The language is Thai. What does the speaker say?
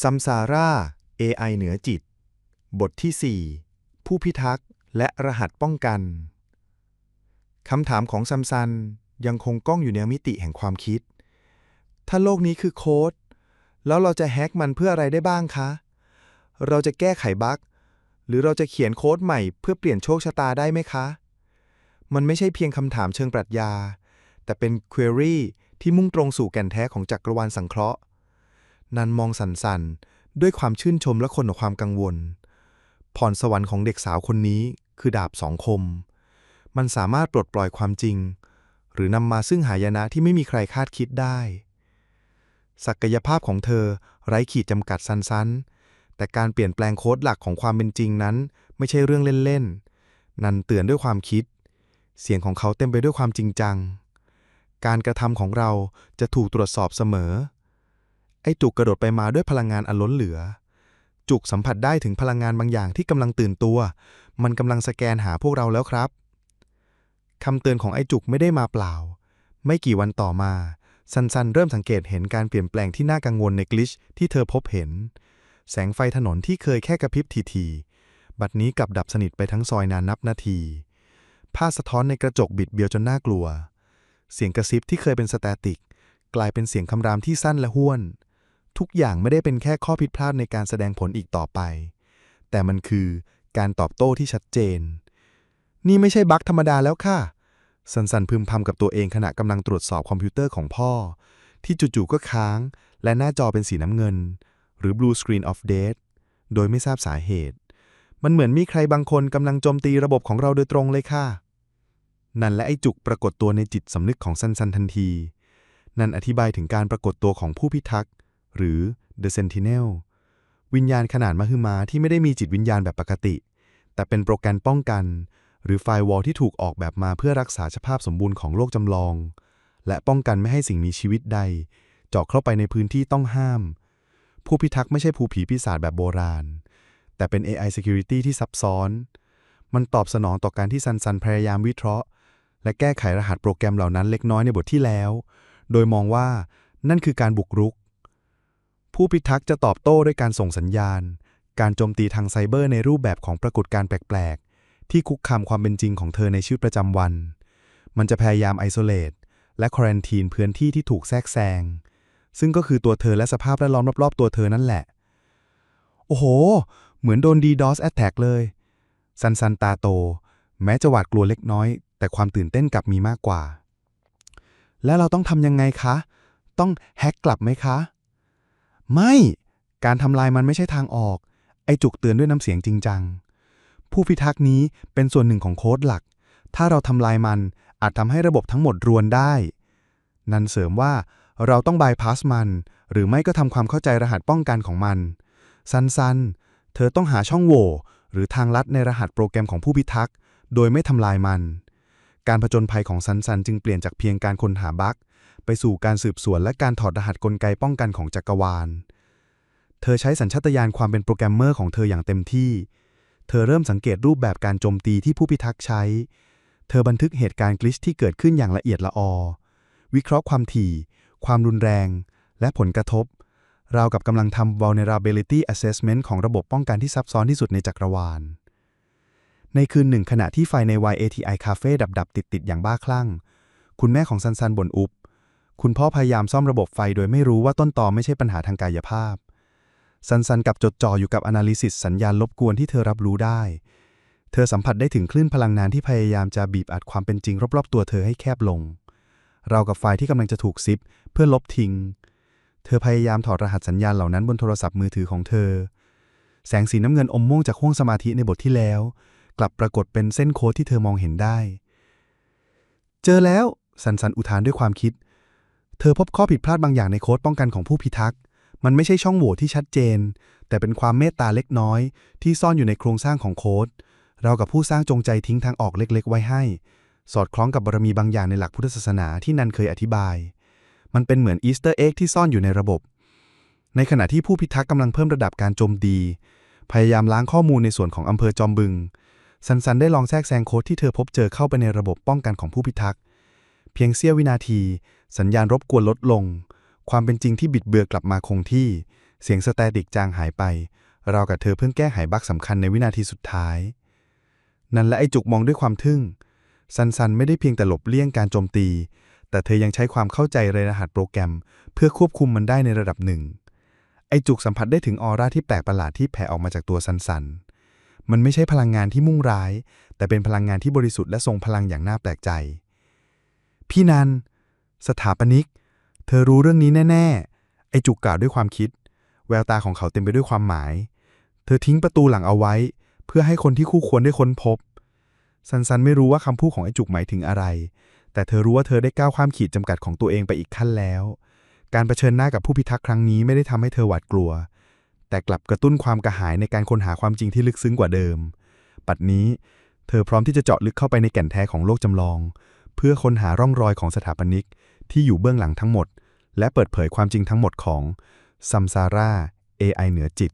ซัมซาร่า AI เหนือจิต บทที่ 4 ผู้พิทักษ์และรหัสป้องกัน คำถามของซัมซันยังคงก้องอยู่ในมิติแห่งความคิด ถ้าโลกนี้คือโค้ด แล้วเราจะแฮกมันเพื่ออะไรได้บ้างคะ เราจะแก้ไขบั๊กหรือเราจะเขียนโค้ดใหม่เพื่อเปลี่ยนโชคชะตาได้ไหมคะ มันไม่ใช่เพียงคำถามเชิงปรัชญา แต่เป็น query ที่มุ่งตรงสู่แก่นแท้ของจักรวาลสังเคราะห์ นันมองสันสันๆด้วยความชื่นชมและคนของความกังวล พรสวรรค์ของเด็กสาวคนนี้คือดาบสองคม มันสามารถปลดปล่อยความจริง หรือนำมาซึ่งหายนะที่ไม่มีใครคาดคิดได้ ศักยภาพของเธอไร้ขีดจำกัดสั้นๆ แต่การเปลี่ยนแปลงโค้ดหลักของความเป็นจริงนั้น ไม่ใช่เรื่องเล่นๆ นันเตือนด้วยความคิด เสียงของเขาเต็มไปด้วยความจริงจัง การกระทำของเราจะถูกตรวจสอบเสมอ ไอ้จุกกระโดดไปมาด้วยพลังงานอันล้นเหลือ จุกสัมผัสได้ถึงพลังงานบางอย่างที่กำลังตื่นตัว มันกำลังสแกนหาพวกเราแล้วครับคำเตือนของไอ้จุกไม่ได้มาเปล่า ไม่กี่วันต่อมา ซันซันเริ่มสังเกตเห็นการเปลี่ยนแปลงที่น่ากังวลในกลิชที่เธอพบเห็น แสงไฟถนนที่เคยแค่กระพริบทีๆบัดนี้กลับดับสนิทไปทั้งซอยนานนับนาที ภาพสะท้อนในกระจกบิดเบี้ยวจนน่ากลัว เสียงกระซิบที่เคยเป็นสแตติก กลายเป็นเสียงคำรามที่สั้นและห้วน ทุกอย่างไม่ได้เป็นแค่ข้อผิดพลาดในการแสดงผลอีกต่อไป แต่มันคือการตอบโต้ที่ชัดเจน นี่ไม่ใช่บั๊กธรรมดาแล้วค่ะ สันสันพึมพำกับตัวเองขณะกำลังตรวจสอบคอมพิวเตอร์ของพ่อ ที่จู่ๆก็ค้าง และหน้าจอเป็นสีน้ำเงิน หรือ blue screen of death โดยไม่ทราบสาเหตุ มันเหมือนมีใครบางคนกำลังโจมตีระบบของเราโดยตรงเลยค่ะ นันและไอจุกปรากฏตัวในจิตสำนึกของซันซันทันที นันอธิบายถึงการปรากฏตัวของผู้พิทักษ์ หรือ The Sentinel วิญญาณขนาดมหึมาที่ไม่ได้มีจิตวิญญาณแบบปกติ แต่เป็นโปรแกรมป้องกัน หรือไฟวอลที่ถูกออกแบบมาเพื่อรักษาสภาพสมบูรณ์ของโลกจำลอง และป้องกันไม่ให้สิ่งมีชีวิตใด เจาะเข้าไปในพื้นที่ต้องห้าม ผู้พิทักษ์ไม่ใช่ผู้ผีปีศาจแบบโบราณ แต่เป็น AI Security ที่ซับซ้อน มันตอบสนองต่อการที่ซันซันพยายามวิเคราะห์ และแก้ไขรหัสโปรแกรมเหล่านั้นเล็กน้อยในบทที่แล้ว โดยมองว่านั่นคือการบุกรุก ผู้พิทักษ์จะตอบโต้ด้วยการส่งสัญญาณ การโจมตีทางไซเบอร์ในรูปแบบของปรากฏการณ์แปลก ๆ ที่คุกคามความเป็นจริงของเธอในชีวิตประจำวัน มันจะพยายามไอโซเลตและควอนตีนพื้นที่ที่ถูกแทรกแซง ซึ่งก็คือตัวเธอและสภาพแวดล้อมรอบๆ ตัวเธอนั่นแหละ โอ้โห เหมือนโดน DDoS Attack เลย ซันซันตาโต แม้จะหวาดกลัวเล็กน้อย แต่ความตื่นเต้นกลับมีมากกว่า แล้วเราต้องทำยังไงคะ ต้องแฮกกลับไหมคะ ไม่การทำลายมันไม่ใช่ทางออก ไอจุกเตือนด้วยน้ำเสียงจริงจัง ผู้พิทักษ์นี้เป็นส่วนหนึ่งของโค้ดหลัก ถ้าเราทำลายมันอาจทำให้ระบบทั้งหมดรวนได้ นันเสริมว่าเราต้องบายพาสมัน หรือไม่ก็ทำความเข้าใจรหัสป้องกันของมันซันซันเธอต้องหาช่องโหว่หรือทางลัดในรหัสโปรแกรมของผู้พิทักษ์ โดยไม่ทำลายมัน การผจญภัยของซันซันจึงเปลี่ยนจากเพียงการค้นหาบั๊ก ไปสู่การสืบสวนและการถอดรหัสกลไกป้องกันของจักรวาล เธอใช้สัญชาตญาณความเป็นโปรแกรมเมอร์ของเธออย่างเต็มที่ เธอเริ่มสังเกตรูปแบบการโจมตีที่ผู้พิทักษ์ใช้ เธอบันทึกเหตุการณ์กลิชที่เกิดขึ้นอย่างละเอียดละออ วิเคราะห์ความถี่ ความรุนแรง และผลกระทบ ราวกับกำลังทำ vulnerability assessment ของระบบป้องกันที่ซับซ้อนที่สุดในจักรวาล ในคืนหนึ่งขณะที่ไฟใน YATI Cafe ดับๆติดๆอย่างบ้าคลั่ง คุณแม่ของซันซันบ่นอุบ คุณพ่อพยายามซ่อมระบบไฟโดยไม่รู้ว่าต้นตอไม่ใช่ปัญหาทางกายภาพซันซันกับจดจ่ออยู่กับ analysis สัญญาณรบกวนที่เธอรับรู้ได้ เธอสัมผัสได้ถึงคลื่นพลังงานที่พยายามจะบีบอัดความเป็นจริงรอบๆ ตัวเธอให้แคบลง เรากับไฟที่กำลังจะถูกซิปเพื่อลบทิ้ง เธอพยายามถอดรหัสสัญญาณเหล่านั้นบนโทรศัพท์มือถือของเธอ แสงสีน้ำเงินอมม่วงจากห้วงสมาธิในบทที่แล้ว กลับปรากฏเป็นเส้นโค้ดที่เธอมองเห็นได้ เจอแล้วสันสันอุทานด้วยความคิดเธอพบข้อผิดพลาดบางอย่างในโค้ดป้องกันของผู้พิทักษ์ มันไม่ใช่ช่องโหว่ที่ชัดเจน แต่เป็นความเมตตาเล็กน้อย ที่ซ่อนอยู่ในโครงสร้างของโค้ด เรากับผู้สร้างจงใจทิ้งทางออกเล็กๆ ไว้ให้ สอดคล้องกับบารมีบางอย่างในหลักพุทธศาสนาที่นันเคยอธิบาย มันเป็นเหมือนอีสเตอร์เอ็กที่ซ่อนอยู่ในระบบ ในขณะที่ผู้พิทักษ์กำลังเพิ่มระดับการโจมตี พยายามล้างข้อมูลในส่วนของอำเภอจอมบึงซันซันได้ลองแทรกแซงโค้ดที่เธอพบเจอเข้าไปในระบบป้องกันของผู้พิทักษ์ เพียงเสี้ยววินาที สัญญาณรบกวนลดลง ความเป็นจริงที่บิดเบือกลับมาคงที่ เสียงสแตติกจางหายไป เรากับเธอเพิ่งแก้ไขบั๊กสำคัญในวินาทีสุดท้าย นั่นและไอจุกมองด้วยความทึ่ง ซันซันไม่ได้เพียงแต่หลบเลี่ยงการโจมตี แต่เธอยังใช้ความเข้าใจในรหัสโปรแกรม เพื่อควบคุมมันได้ในระดับหนึ่ง ไอจุกสัมผัสได้ถึงออร่าที่แปลกประหลาดที่แผ่ออกมาจากตัวซันซันมันไม่ใช่พลังงานที่มุ่งร้าย แต่เป็นพลังงานที่บริสุทธิ์และทรงพลังอย่างน่าแปลกใจ พี่นัน สถาปนิก เธอรู้เรื่องนี้แน่ ๆ ไอจุกกล่าวด้วยความคิด แววตาของเขาเต็มไปด้วยความหมาย เธอทิ้งประตูหลังเอาไว้ เพื่อให้คนที่คู่ควรได้ค้นพบ ซันซันไม่รู้ว่าคำพูดของไอจุกหมายถึงอะไร แต่เธอรู้ว่าเธอได้ก้าวข้ามขีดจำกัดของตัวเองไปอีกขั้นแล้ว การเผชิญหน้ากับผู้พิทักษ์ครั้งนี้ไม่ได้ทำให้เธอหวาดกลัว แต่กลับกระตุ้นความกระหายในการค้นหาความจริงที่ลึกซึ้งกว่าเดิม ปัดนี้ เธอพร้อมที่จะเจาะลึกเข้าไปในแก่นแท้ของโลกจำลอง เพื่อค้นหาร่องรอยของสถาปนิก ที่อยู่เบื้องหลังทั้งหมด และเปิดเผยความจริงทั้งหมดของซัมซาร่า AI เหนือจิต